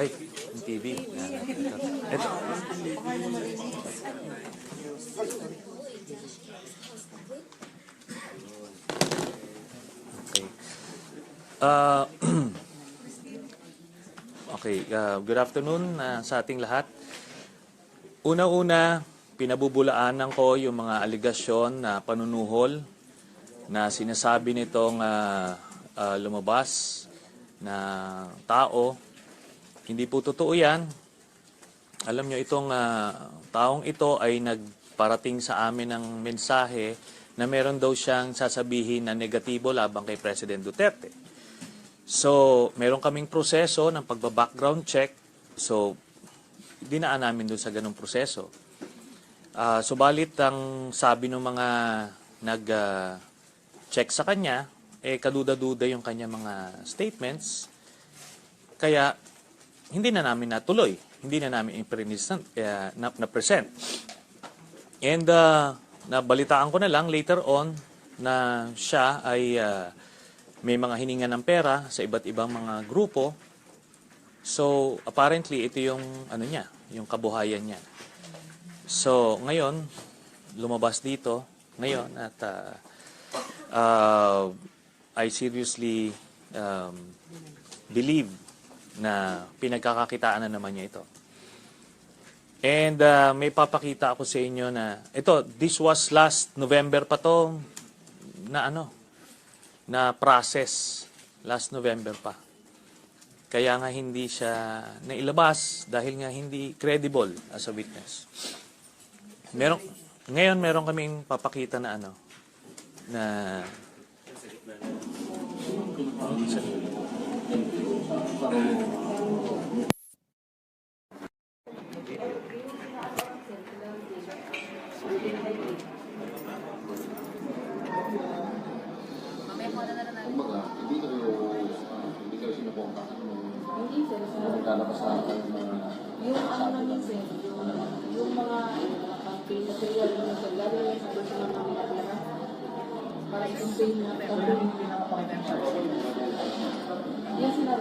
Ay, yung TV. Yan, ito. Okay. Ah, okay, ah, good afternoon ah, sa ating lahat. Una-una, pinabubulaanan ko yung mga aligasyon na panunuhol na sinasabi nitong ah, ah, lumabas na tao. Hindi po totoo yan. Alam nyo, itong ah, taong ito ay nagparating sa amin ng mensahe na meron daw siyang sasabihin na negatibo labang kay President Duterte. So, meron kaming proseso ng pagba-background check. So, dinaan namin doon sa ganong proseso. Ah, subalit ang sabi ng mga nag-check sa kanya, eh kaduda-duda yung kanya mga statements. Kaya hindi na namin natuloy. Hindi na namin i-present. eh, na, na-present. And uh, nabalitaan ko na lang later on na siya ay ah, may mga hininga ng pera sa iba't ibang mga grupo. So, apparently, ito yung, ano niya, yung kabuhayan niya. So, ngayon, lumabas dito, ngayon, at uh, uh, I seriously um, believe na pinagkakakitaan na naman niya ito. And uh, may papakita ako sa inyo na, ito, this was last November pa to, na ano, na process, last November pa. Kaya nga hindi siya nailabas dahil nga hindi credible as a witness. Meron, ngayon meron kaming papakita na ano, na Kumbaga, hindi kayo, ah, hindi kayo sinukontak nung Hindi sir, sa sa mga yung ano namin yung, yung mga mga campaign material yung sir, lalo yung sa personal na mga pera. Para i-campaign na campaign. Ano yung siya.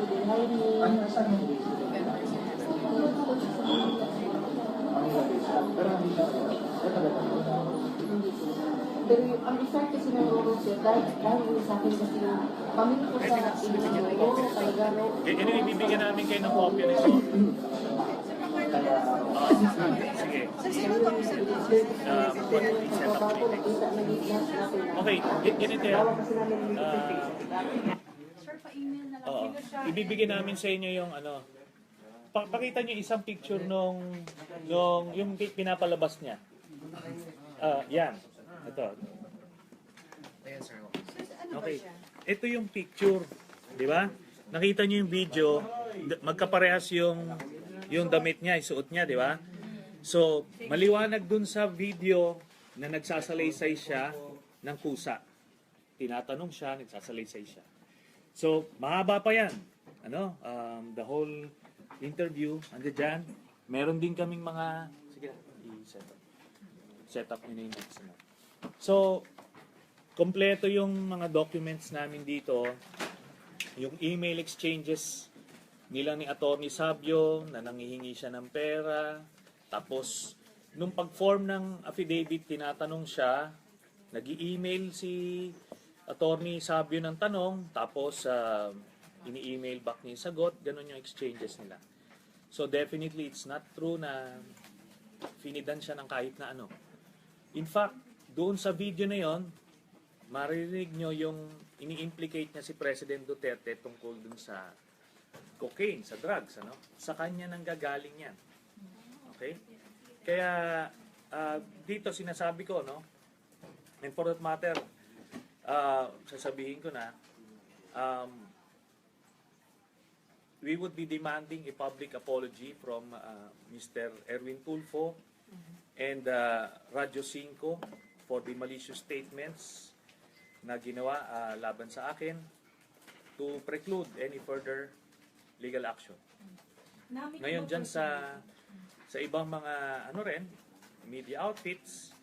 Pero yung, ang effect kasi ng rolo sir, dahil, dahil yung sa akin kasi yung pamilya ko sa Iloilo, talaga ro. Ano ibibigyan namin kayo ng? Sige. Nakita na yung lahat natin. Okay, ganito yan. Tawag na lang. oo. Ibibigyan namin sa inyo yung ano. Pa- pakita niyo isang picture nung nung yung pi- pinapalabas niya. Ah, yan. Ito. Sir, ano ba Okay. siya? Ito yung picture, 'di ba? Nakita niyo yung video, d- magkaparehas yung yung damit niya, isuot niya, 'di ba? So, maliwanag dun sa video na nagsasalaysay siya ng kusa. Tinatanong siya, nagsasalaysay siya. So, mahaba pa 'yan. Ano? Um, the whole interview, ando dyan. Meron din kaming mga sige, i-set up. Set up niyo na yung next ano. So, kompleto yung mga documents namin dito, yung email exchanges nila ni Attorney Sabio na nangihingi siya ng pera. Tapos, nung pag-form ng affidavit, tinatanong siya, nag email si Attorney Sabio ng tanong, tapos uh, ini-email back niya yung sagot, ganun yung exchanges nila. So definitely, it's not true na finidan siya ng kahit na ano. In fact, doon sa video na yon, maririnig nyo yung ini-implicate niya si President Duterte tungkol dun sa cocaine, sa drugs, ano? Sa kanya nang gagaling yan. Okay? Kaya ah, dito sinasabi ko, no? And for that matter, ah, sasabihin ko na, um, we would be demanding a public apology from uh, Mr. Erwin Tulfo and uh, Radyo 5 for the malicious statements na ginawa uh, laban sa akin to preclude any further legal action. Ngayon dyan sa sa ibang mga ano rin, media outfits,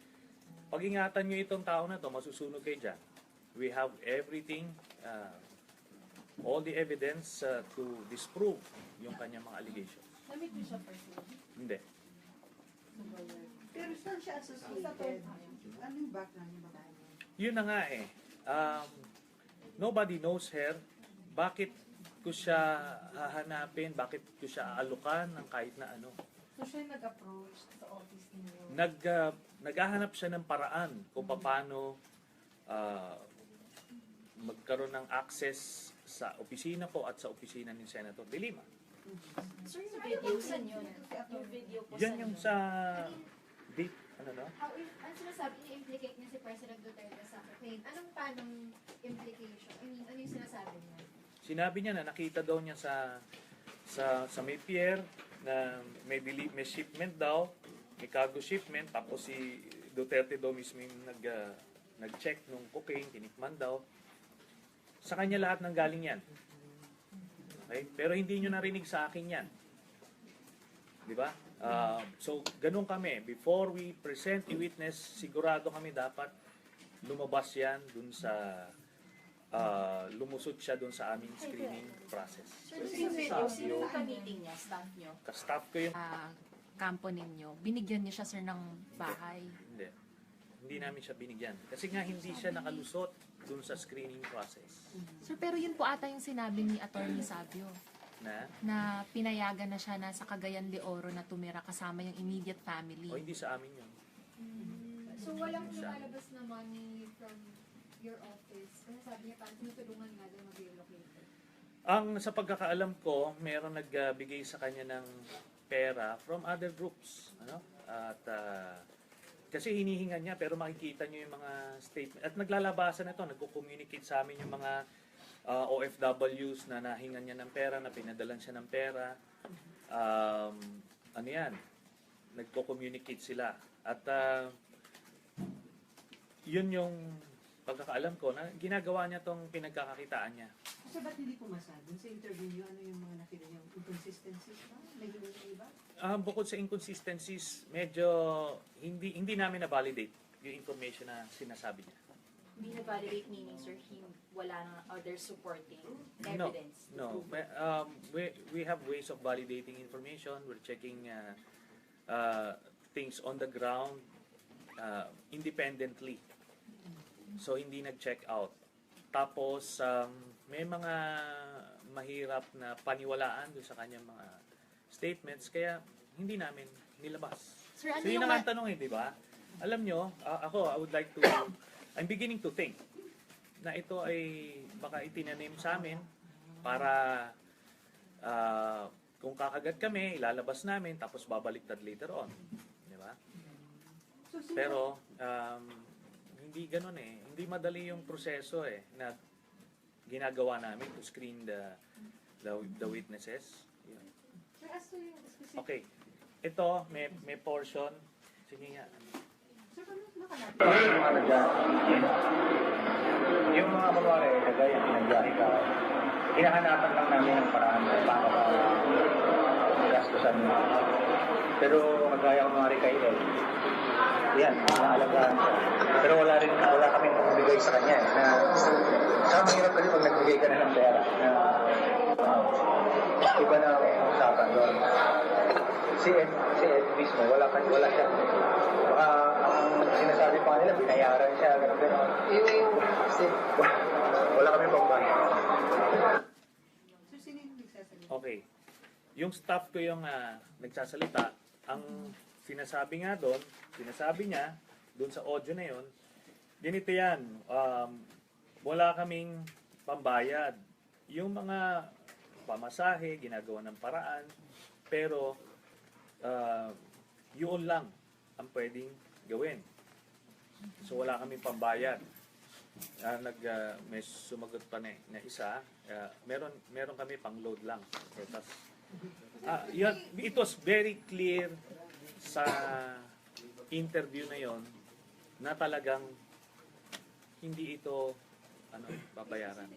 pag-ingatan nyo itong tao na to, masusunog kayo dyan. We have everything, uh, all the evidence uh, to disprove yung kanyang mga allegations. Namit mo siya personally. Hindi. Pero saan siya associated? Ano yung background niya ba? Yun na nga eh. Um, nobody knows her. Bakit ko siya hahanapin? Bakit ko siya aalukan ng kahit na ano? So siya yung nag-approach sa office ninyo. Nag, uh, naghahanap siya ng paraan kung paano uh, magkaroon ng access sa opisina ko at sa opisina ni Senator De Lima. Sir, yung video, saan yun? Yung video po Yan yung yun? sa date, ano no? How if, ang sinasabi, i-implicate niya si President Duterte sa campaign. Anong panong implication? I mean, ano yung sinasabi niya? Sinabi niya na nakita daw niya sa sa sa may pier na may deli- may shipment daw, may cargo shipment tapos si Duterte daw mismo yung nag ah, nag-check nung cocaine, tinikman daw. Sa kanya lahat ng galing yan. Okay? Pero hindi nyo narinig sa akin yan. Di ba? Ah, so, ganun kami. Before we present a witness, sigurado kami dapat lumabas yan dun sa ah, lumusot siya dun sa aming screening process. Sir, video, sino yung ka-meeting niya? Staff niyo? Ka-staff ko yung... ah, kampo ninyo, binigyan niyo siya sir ng bahay. Hindi. Hindi namin siya binigyan. Kasi nga hindi siya nakalusot dun sa screening process. Sir, pero yun po ata yung sinabi ni Attorney Sabio Na, na pinayagan na siya na sa Cagayan de Oro na tumira kasama yung immediate family. o hindi sa amin yun. So, walang lumalabas na money from your office. Kasi sabi niya, parang tinutulungan nga daw mag-relocate. Ang sa pagkakaalam ko, meron nagbigay sa kanya ng pera from other groups. Ano? At ah, kasi hinihingan niya pero makikita niyo yung mga statement. At naglalabasan ito, nagko-communicate sa amin yung mga ah, OFWs na nahingan niya ng pera, na pinadalan siya ng pera. Um, ano yan? Nagko-communicate sila. At ah, yun yung pagkakaalam ko na ginagawa niya tong pinagkakakitaan niya. Kasi ba't hindi pumasad? Dun sa interview niyo, ano yung mga nakita niyong inconsistencies ba? Naging yung iba? Um, bukod sa inconsistencies, medyo hindi hindi namin na-validate yung information na sinasabi niya. Hindi na-validate meaning, sir, he, wala na other supporting No, evidence. no. But, Um, we, we have ways of validating information. We're checking uh, uh, things on the ground uh, independently. So, hindi nag-check out. Tapos, um, may mga mahirap na paniwalaan dun sa kanyang mga statements. Kaya, hindi namin nilabas. Sir, ano So yun ang tanong eh, di ba? Alam nyo, a- ako, I would like to, I'm beginning to think na ito ay baka itinanim sa amin para ah, kung kakagat kami, ilalabas namin, tapos babaliktad later on. Di ba? So, Pero, um, hindi ganun eh. Hindi madali yung proseso eh, na ginagawa namin to screen the the, the witnesses. Yun. Okay. Ito, may, may portion. Sige nga. Nakalapit? Yung mga kunwari, kagaya pinagbiyahe ka, hinahanapan lang namin ng paraan kung paano ka gastusan mo. Pero kagaya kunwari kay Ed, yan, naalagaan siya. Pero wala rin, wala kaming bigay sa kanya. eh, Na, sa mahirap kasi pag nagbigay ka na ng pera. Na, uh, iba na usapan doon. Si Ed, si Ed mismo, wala, ka, wala siya. Baka ang sinasabi pa nila, binayaran siya, gano'n gano'n. Kasi wala kami pambayad. Yung? Okay. Yung staff ko yung ah, nagsasalita, ang sinasabi nga doon, sinasabi niya, doon sa audio na yon, ganito yan, um, wala kaming pambayad. Yung mga pamasahe, ginagawa ng paraan, pero ah, yun lang ang pwedeng gawin. So wala kaming pambayad. Ah, nag ah, may sumagot pa na, na isa. ah, meron meron kami pang load lang. So, tas, ah, yun, it was very clear sa interview na yon na talagang hindi ito ano babayaran.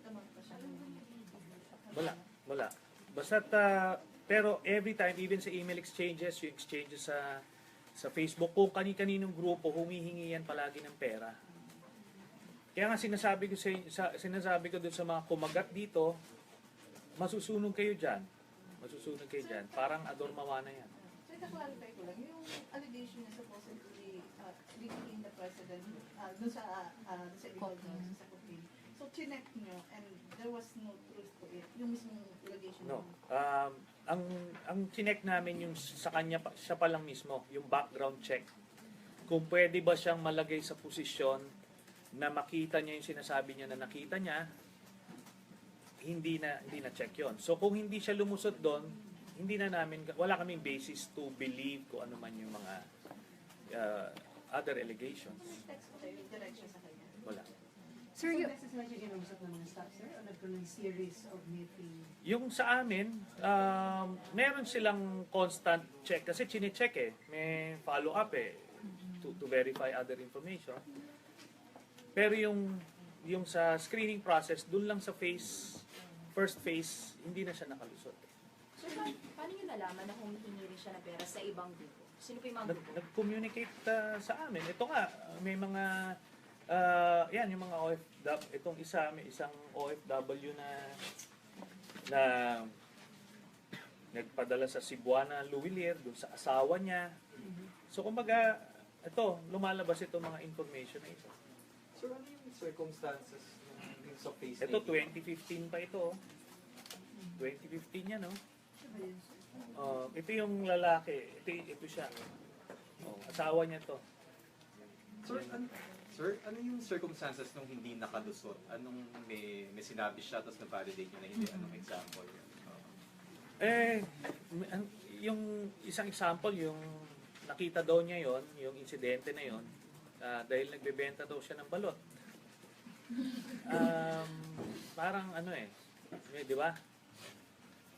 Wala, wala. Basta pero every time even sa email exchanges, yung exchanges sa sa Facebook kung kani-kaninong grupo humihingi yan palagi ng pera. Kaya nga sinasabi ko sa, sa sinasabi ko dun sa mga kumagat dito, masusunog kayo diyan. masusunog kayo dyan. Parang adormawa na yan. Ita-clarify ko lang, yung allegation na supposedly uh, linking the president uh, dun sa, uh, sa illegal Cocaine. sa cocaine. So, chinek nyo and there was no truth to it. Yung mismong allegation No. mo. Um, ang ang chinek namin yung sa kanya pa, siya pa lang mismo, yung background check. Kung pwede ba siyang malagay sa posisyon na makita niya yung sinasabi niya na nakita niya, hindi na hindi na check 'yon. So kung hindi siya lumusot doon, hindi na namin wala kaming basis to believe kung ano man yung mga uh, other allegations. Wala. Sir, so, beses na siya kinausap ng mga staff, sir? O nagkaroon ng series of meeting? Yung sa amin, um, meron silang constant check kasi chine-check eh. May follow-up eh to, to verify other information. Pero yung yung sa screening process, dun lang sa phase, first phase, hindi na siya nakalusot. So, pa- paano nyo nalaman na humihingi rin siya ng pera sa ibang grupo? Sino pa yung mga Nag, grupo? nag-communicate uh, sa amin. Ito nga, may mga, uh, yan, yung mga OFW, itong isa, may isang OFW na, na nagpadala sa Cebuana, Luwilier, dun sa asawa niya. So, kumbaga, ito, lumalabas itong mga information na ito. Sir, ano yung circumstances ng sa face Ito, 2015 pa ito. oh. 2015 yan, no? Uh, ito yung lalaki. Ito, ito siya. Oh, asawa niya to. Sir, ano, sir, ano yung circumstances nung hindi nakalusot? Anong may, may sinabi siya tapos na-validate niya na hindi? Anong example? Oo. Eh, yung isang example, yung nakita daw niya yon yung insidente na yon ah, dahil nagbebenta daw siya ng balot. Um, parang ano eh, eh, di ba?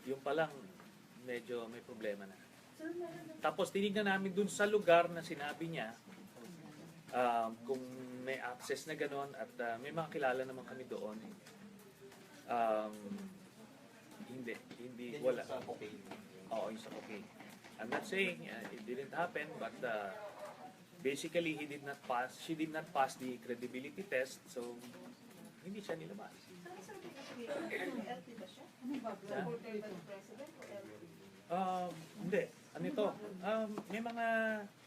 Yung pa lang, medyo may problema na. Tapos tinignan namin dun sa lugar na sinabi niya, um, kung may access na ganon at ah, may mga kilala naman kami doon. Um, hindi, hindi, Yan yung wala. sa cocaine. Oo, yung sa cocaine. I'm not saying uh, it didn't happen, but uh, basically he did not pass, she did not pass the credibility test, so hindi siya nilabas. Saan sa? LT ba siya? Ano ba? Supported by the president o LT? Um, hindi. Ano ito? Um, may mga,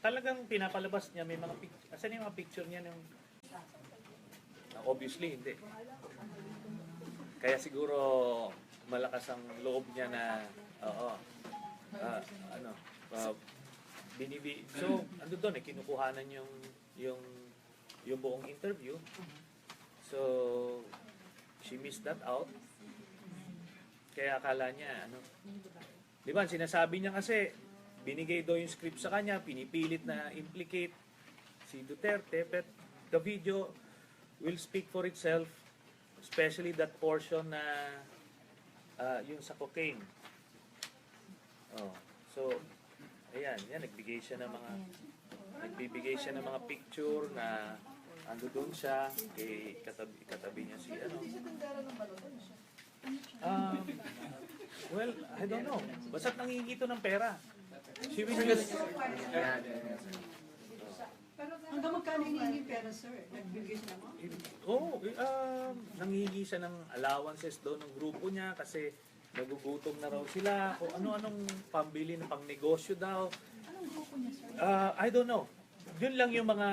talagang pinapalabas niya, may mga picture. Asan yung mga picture niya ng... Uh, obviously, hindi. Kaya siguro malakas ang loob niya na, oo, ah, ano, uh, binibi, so, ando doon eh, kinukuhanan yung, yung, yung buong interview. So, she missed that out. Kaya akala niya, ano, Di ba, sinasabi niya kasi, binigay daw yung script sa kanya, pinipilit na implicate si Duterte, but the video will speak for itself, especially that portion na ah, yung sa cocaine. Oh, so, ayan, yan, nagbigay siya ng mga, nagbibigay siya ng mga picture na ando doon siya, kay katabi, katabi niya si, ano? Um, well, I don't know. Basta't nangingi ito ng pera. She will just... Hanggang magkano hinihingi pera, sir? Nagbigay siya naman? Oo, oh, um, nangingi siya ng allowances doon ng grupo niya kasi nagugutom na raw sila. O ano-anong pambili ng pangnegosyo daw. Anong grupo niya, sir? Uh, I don't know. Yun lang yung mga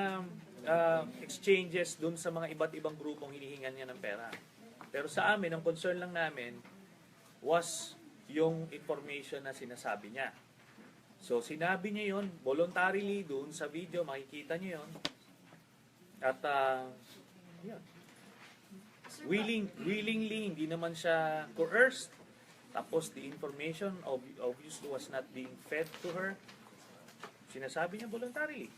uh, exchanges doon sa mga iba't ibang grupong hinihingan niya ng pera. Pero sa amin, ang concern lang namin was yung information na sinasabi niya. So, sinabi niya yon voluntarily doon sa video, makikita niyo yon At, uh, yun. Willing, willingly, hindi naman siya coerced. Tapos, the information ob- obviously was not being fed to her. Sinasabi niya voluntarily.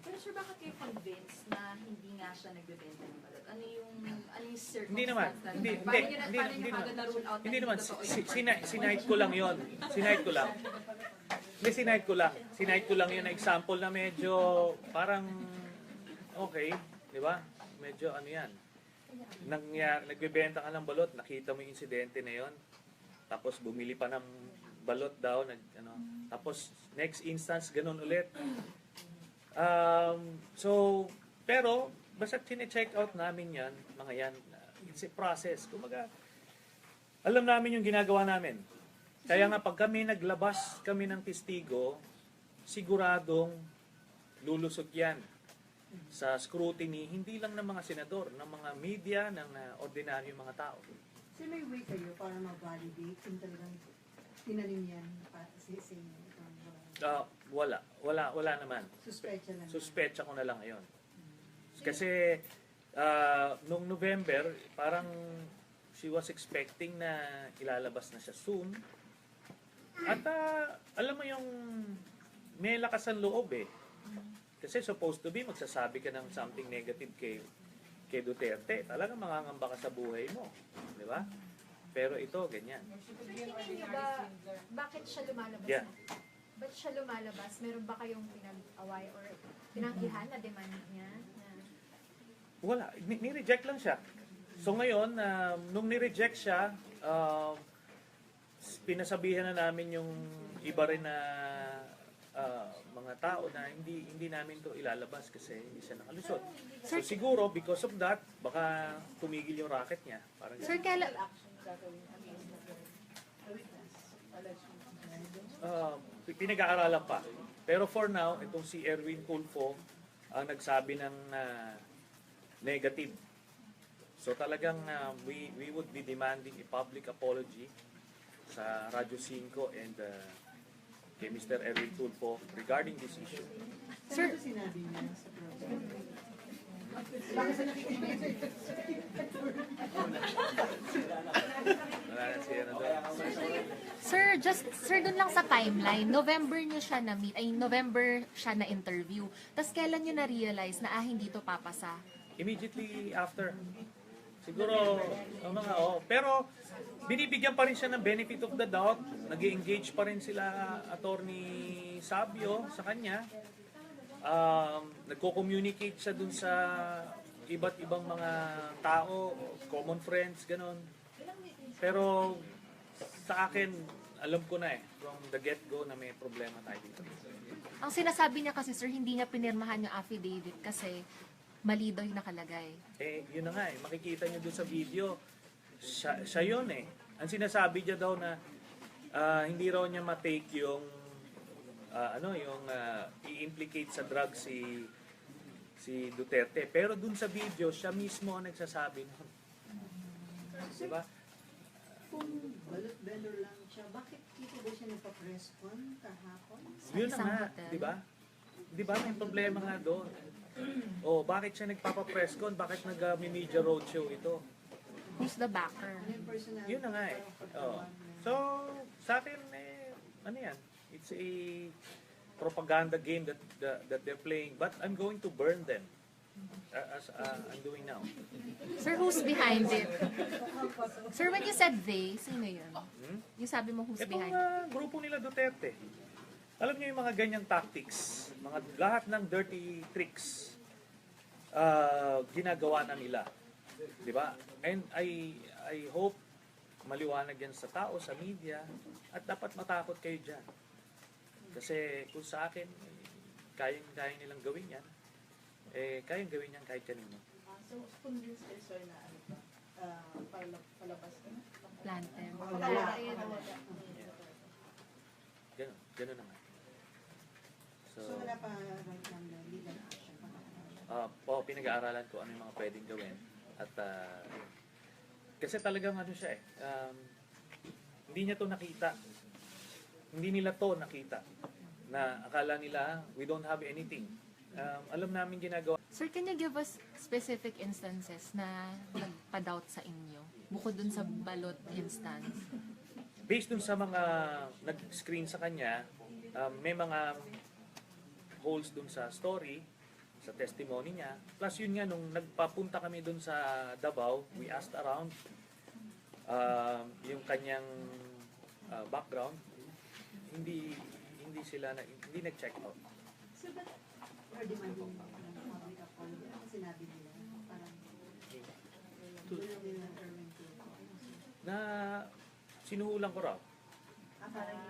Pero sir, bakit kayo convinced na hindi nga siya nagbebenta ng balot? Ano yung, ano yung circumstance? Hindi naman. na- Hindi, paano hindi, hindi, hindi nyo naman. na Hindi naman, si, sinight ko lang yon Sinight ko lang. Hindi, sinight ko lang. Sinight ko lang yun na example na medyo parang okay, di ba? Medyo ano yan. Nangya, nagbebenta ka ng balot, nakita mo yung insidente na yon tapos bumili pa ng balot daw, nag, ano, tapos next instance, ganun ulit. Um, so, pero, basta chine-check out namin yan, mga yan, it's a process. Kumaga, alam namin yung ginagawa namin. Kaya nga pag kami naglabas kami ng testigo, siguradong lulusot yan sa scrutiny, hindi lang ng mga senador, ng mga media, ng uh, ordinaryo mga tao. So may way kayo para ma-validate kung talagang tinanim yan para sa inyo. Ah, wala, wala, wala naman. Suspecha lang. Suspecha ko na lang ngayon. Kasi ah, nung November, parang she was expecting na ilalabas na siya soon. At ah, alam mo yung may lakas ang loob eh. Kasi supposed to be magsasabi ka ng something negative kay kay Duterte. Talaga mangangamba ka sa buhay mo. Di ba? Pero ito, ganyan. Tingin niyo ba, bakit siya lumalabas? Yeah. Ba't siya lumalabas? Meron ba kayong pinag-away or pinanggihan na demand niya? Wala. Ni- Ni-reject lang siya. So ngayon, um, nung ni-reject siya, um, pinasabihan na namin yung iba rin na uh, mga tao na hindi hindi namin to ilalabas kasi hindi siya nakalusot. So siguro because of that, baka tumigil yung racket niya. Parang Sir, kailan, uh, pinag-aaralan pa. Pero for now, itong si Erwin Tulfo ang nagsabi ng uh, negative. So talagang uh, we we would be demanding a public apology sa Radyo 5 and uh, kay Mr. Erwin Tulfo regarding this issue. Sir, ano sinabi niya sa program? Na na sir, just, sir, dun lang sa timeline, November niyo siya na-meet, ay November siya na-interview. Tapos kailan niyo na-realize na, ah, hindi to papasa? Immediately after. Siguro, ang mga, oh. Pero, binibigyan pa rin siya ng benefit of the doubt. nag engage pa rin sila attorney Sabio sa kanya. Um, nagko-communicate siya dun sa iba't ibang mga tao, common friends, ganon. Pero, sa akin, alam ko na eh, from the get-go na may problema tayo dito. Ang sinasabi niya kasi, sir, hindi niya pinirmahan yung affidavit kasi mali daw yung nakalagay. Eh, yun na nga eh. Makikita nyo doon sa video. Siya, siya yun eh. Ang sinasabi niya daw na ah, hindi raw niya matake yung ah, ano yung ah, i-implicate sa drug si si Duterte. Pero doon sa video, siya mismo ang nagsasabi nun. Di ba? Kung balot vendor lang siya, bakit dito ba siya nagpa-press con kahapon? Yun na nga, di ba? Di ba may problema nga doon? Oh, bakit siya nagpapa-press con? Bakit nag-media roadshow ito? Who's the backer? Yun na nga eh. Oo. So, sa akin, eh, ano yan? It's a propaganda game that, that, that they're playing. But I'm going to burn them. uh, as uh, I'm doing now. Sir, who's behind it? Sir, when you said they, sino yun? Hmm? Yung sabi mo who's Itong behind it? uh, grupo nila Duterte. Alam niyo yung mga ganyang tactics, mga lahat ng dirty tricks, uh, ginagawa na nila. Di ba? And I, I hope maliwanag yan sa tao, sa media, at dapat matakot kayo dyan. Kasi kung sa akin, eh, kayang, kayang nilang gawin yan, eh, kayang gawin yan kahit kanino. So, convince kayo, sir, na ano ba? Ah, pala- palabas ka na? Ayun, wala. Ganun, ganun naman. So, So wala pa right now na legal action uh, oh, pinag-aaralan ko ano yung mga pwedeng gawin. At ah, kasi talagang ano siya eh, um, hindi niya to nakita. Hindi nila to nakita. Na akala nila, we don't have anything. Um, alam namin ginagawa. Sir, can you give us specific instances na nagpa-doubt sa inyo? Bukod dun sa balot instance. Based dun sa mga nag-screen sa kanya, um, may mga holes dun sa story, sa testimony niya. Plus yun nga, nung nagpapunta kami dun sa Davao, we asked around um, yung kanyang uh, background. Hindi hindi sila na, hindi nag-check out. So but we're demanding ng public apology. Ano sinabi nila? Parang. Na sinuhulan ko raw. Ah, parang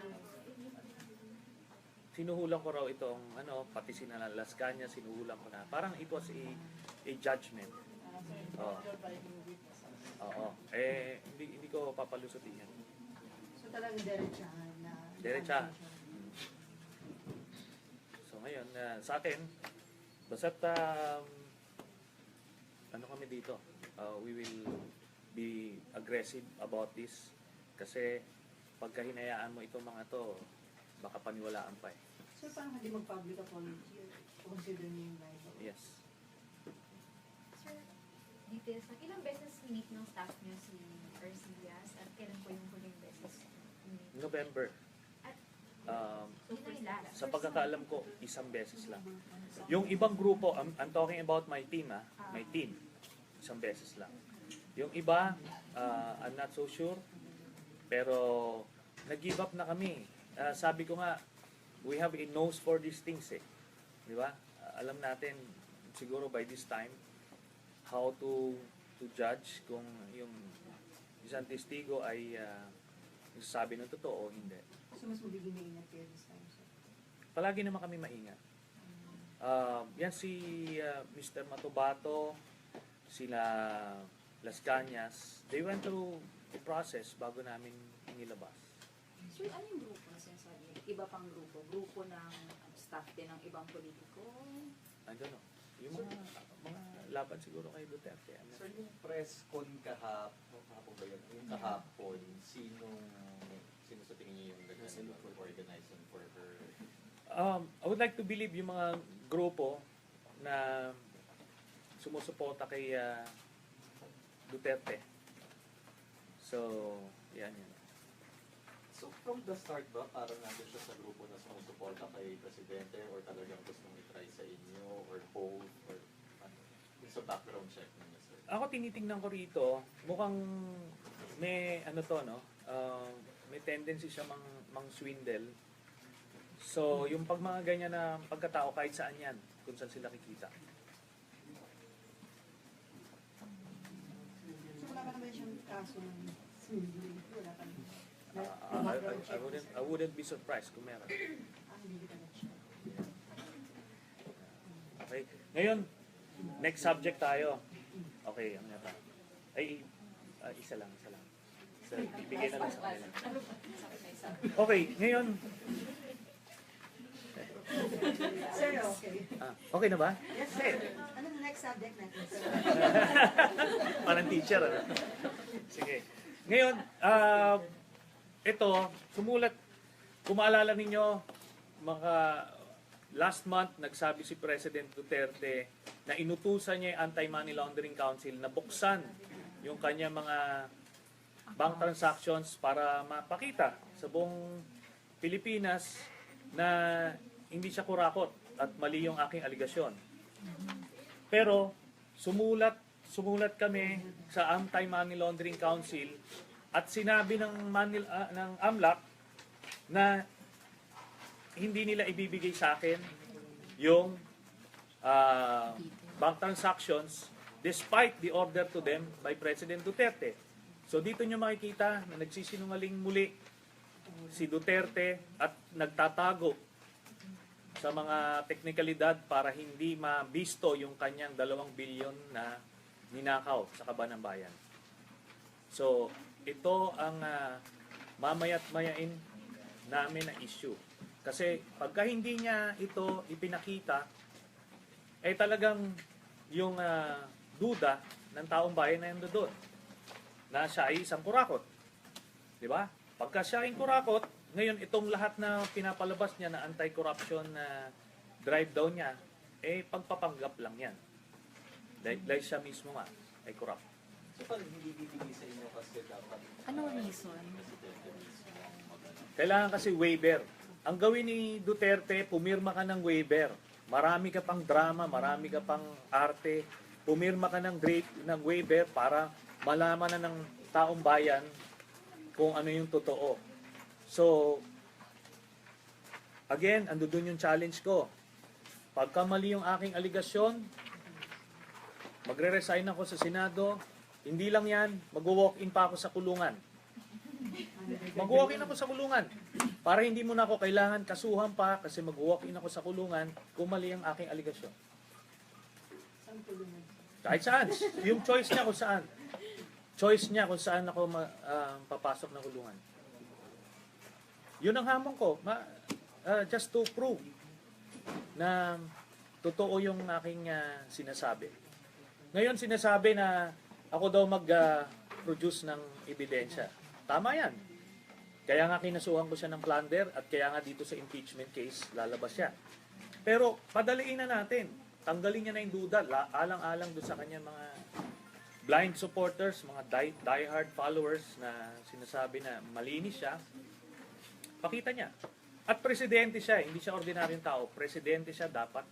Sinuhulan ko raw itong ano, pati si Las Cañas, sinuhulan ko na. Parang it was a, a judgment. Oo. Oo. Eh, hindi, hindi ko papalusutin yan. So talagang diretsahan na. Diretsahan. So ngayon, uh, sa atin, basta't um, ano kami dito, uh, we will be aggressive about this kasi pagka hinayaan mo itong mga to, baka paniwalaan pa eh. So parang hindi mag-public apology consider niyo yung live? Yes. Sir, details lang. Ilang beses meet ng staff niyo si Arcillas at kailan po yung huling beses meet? November. Um, ang last. sa pagkakaalam ko, isang beses lang. Yung ibang grupo, I'm, I'm talking about my team ah, my team, isang beses lang. Yung iba, uh, I'm not so sure, pero nag-give up na kami. Ah, sabi ko nga, we have a nose for these things eh. Di ba? Ah, alam natin, siguro by this time, how to to judge kung yung isang testigo ay uh, sabi ng totoo o hindi. So mas magiging maingat kayo this time, sir? palagi naman kami maingat. Um, yan si uh, Mr. Matubato, sila Las Cañas, they went through the process bago namin inilabas. Sir, ano yung grupo na sinasabi? Iba pang grupo? Grupo ng staff din ng ibang politiko? I don't know. Yung mga, mga laban siguro kay Duterte. Ano? Sir, yung press con kahapon, kahapon ba yun? Yung kahapon, sinong, sino sa tingin niyo yung nag-organizing for her? Um, I would like to believe yung mga grupo na sumusuporta kay uh, Duterte. So, yan yan. So from the start ba, parang nandun siya sa grupo na sumusuporta kay Presidente or talagang gustong i-try sa inyo or both or ano? Yung sa background check niya, sir. Ako tinitingnan ko rito, mukhang may ano to no, uh, may tendency siya mang mang swindle. So, yung pag mga ganyan na pagkatao kahit saan yan, kung saan sila kikita. So wala ka naman siyang kaso ng swindling? Wala ka naman. Uh, I, I, I wouldn't I wouldn't be surprised kung meron. Okay. Ngayon, next subject tayo. Okay, ano ba? Ay, ah, isa lang, isa lang. So, ibigay na lang sa kanila. Okay, ngayon, Sir, okay. ah, okay na ba? Yes, sir. Ano the next subject natin? Parang teacher, ano? Sige. Ngayon, ah, ito, sumulat, kung maalala ninyo, mga last month, nagsabi si President Duterte na inutusan niya yung Anti-Money Laundering Council na buksan yung kanya mga bank transactions para mapakita sa buong Pilipinas na hindi siya kurakot at mali yung aking aligasyon. Pero sumulat sumulat kami sa Anti-Money Laundering Council at sinabi ng Manil, ah, ng AMLAC na hindi nila ibibigay sa akin yung ah, bank transactions despite the order to them by President Duterte. So dito nyo makikita na nagsisinungaling muli si Duterte at nagtatago sa mga teknikalidad para hindi mabisto yung kanyang dalawang bilyon na ninakaw sa kaban ng bayan. So, ito ang ah, mamayat mayain namin na issue. Kasi pagka hindi niya ito ipinakita, eh talagang yung ah, duda ng taong bayan na yun doon na siya ay isang kurakot. Di ba? Pagka siya ay kurakot, ngayon itong lahat na pinapalabas niya na anti-corruption na drive down niya, eh pagpapanggap lang yan. Dahil, dahil siya mismo nga ay corrupt. So hindi bibigay sa inyo kasi dapat Anong reason? Kailangan kasi waiver. Ang gawin ni Duterte, pumirma ka ng waiver. Marami ka pang drama, marami ka pang arte. Pumirma ka ng, great, ng waiver para malaman na ng taong bayan kung ano yung totoo. So, again, ando dun yung challenge ko. Pagka mali yung aking aligasyon, magre-resign ako sa Senado, hindi lang yan, mag-walk-in pa ako sa kulungan. Mag-walk-in ako sa kulungan. Para hindi mo na ako kailangan kasuhan pa kasi mag-walk-in ako sa kulungan kung mali ang aking aligasyon. Kahit saan. Yung choice niya kung saan. Choice niya kung saan ako ma- ah, papasok ng kulungan. Yun ang hamon ko. Ma, ah, just to prove na totoo yung aking ah, sinasabi. Ngayon sinasabi na ako daw mag-produce ng ebidensya. Tama yan. Kaya nga kinasuhan ko siya ng plunder at kaya nga dito sa impeachment case lalabas siya. Pero padaliin na natin. Tanggalin niya na yung duda. La- Alang-alang doon sa kanya mga blind supporters, mga die, diehard followers na sinasabi na malinis siya. Pakita niya. At presidente siya, hindi siya ordinaryong tao. Presidente siya, dapat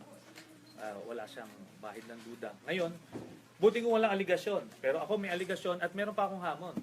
ah, wala siyang bahid ng duda. Ngayon, buti kung walang aligasyon. Pero ako may aligasyon at meron pa akong hamon.